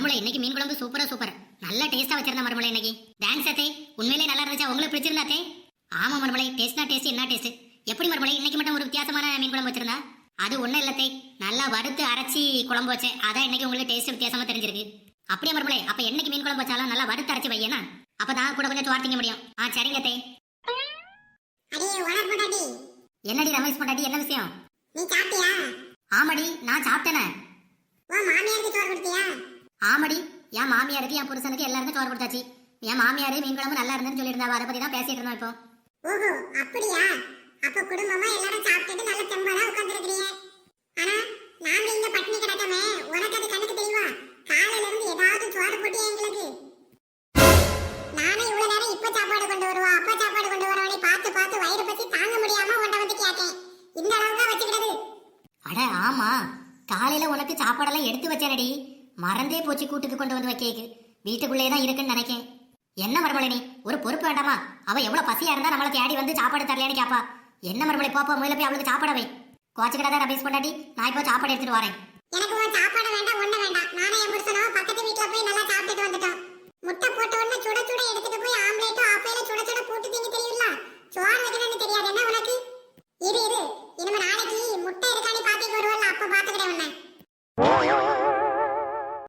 மறுமலை இன்னைக்கு மீன் குழம்பு சூப்பரா சூப்பர் நல்ல டேஸ்டா வச்சிருந்த மறுமலை இன்னைக்கு. டான்ஸ் அத்தே. உண்மையிலே நல்லா இருந்துச்சா? உங்களுக்கு பிடிச்சிருந்தா அத்தே. ஆமா மறுமலை டேஸ்ட்னா டேஸ்ட் என்ன டேஸ்ட் எப்படி மறுமலை இன்னைக்கு மட்டும் ஒரு வித்தியாசமான மீன் குழம்பு வச்சிருந்தா? அது ஒண்ணும் இல்லத்தே நல்லா வறுத்து அரைச்சி குழம்பு வச்சேன். அதான் இன்னைக்கு உங்களுக்கு டேஸ்ட் வித்தியாசமா தெரிஞ்சிருக்கு. அப்படியே மறுமலை அப்ப என்னைக்கு மீன் குழம்பு வச்சாலும் நல்லா வறுத்து அரைச்சி வையனா? அப்பதான் கூட கொஞ்சம் சோறு திங்க முடியும். ஆ சரிங்க தே என்னடி ரமேஷ் பொண்டாட்டி என்ன விஷயம்? நீ சாப்பிட்டியா? ஆமாடி நான் சாப்பிட்டேனே உன் மாமியாருக்கு சோறு கொடுத்தியா ஆமாடி என் மாமியாருக்கு என் புருஷனுக்கு எல்லாருக்கும் சோறு கொடுத்தாச்சு. என் மாமியாரு மீன் குழம்பு நல்லா இருந்துன்னு சொல்லியிருந்தா அதை பத்தி தான் பேசிட்டு இருந்தோம் இப்போ. ஓஹோ அப்படியா? அப்ப குடும்பமா எல்லாரும் சாப்பிட்டுட்டு நல்ல தெம்பாதான் உட்கார்ந்துருக்கிறீங்க. ஆனா நாங்க இங்க பட்டினி கிடக்கமே உனக்கு அது கணக்கு தெரியவா காலையில இருந்து ஏதாவது சோறு போட்டியா எங்களுக்கு. நானும் இவ்வளவு நேரம் இப்ப சாப்பாடு கொண்டு வருவா அப்ப சாப்பாடு கொண்டு வரவனை பார்த்து பார்த்து வயிறு பத்தி தாங்க முடியாம உன்ட வந்து கேட்டேன். இந்த அளவுக்கு வச்சுக்கிட்டது அட ஆமா. காலையில உனக்கு சாப்பாடெல்லாம் எடுத்து வச்சேனடி. மறந்தே போச்சு கூட்டுக்கு கொண்டு வந்து வைக்கேக்கு. வீட்டுக்குள்ளே தான் இருக்குன்னு நினைக்கேன். என்ன மறுமலை நீ ஒரு பொறுப்பு வேண்டாமா? அவ எவ்வளவு பசியா இருந்தா நம்மளை தேடி வந்து சாப்பாடு தரலையான்னு கேப்பா. என்ன மறுமலை போப்போ முதல்ல போய் அவளுக்கு சாப்பாட வை. கோச்சுக்கிட்டாதான் ரமேஷ் கொண்டாடி நான் இப்போ சாப்பாடு எடுத்துட்டு வரேன். எனக்கு சாப்பாடு வேண்டாம் ஒண்ணு வேண்டாம். நானே என் புருஷனும் பக்கத்து வீட்டுல போய் நல்லா சாப்பிட்டுட்டு வந்துட்டோம். முட்டை போட்டு உடனே சுட சுட எடுத்துட்டு போய் ஆம்லேட்டோ ஆப்பையில சுட சுட போட்டு திங்க தெரியல சோறு வைக்கணும்னு தெரியாது. என்ன உனக்கு? இரு இரு. இனிமே நாளைக்கு முட்டை இருக்கானே பாத்துக்கு வருவல்ல அப்ப பாத்துக்கிறேன் உன்னை.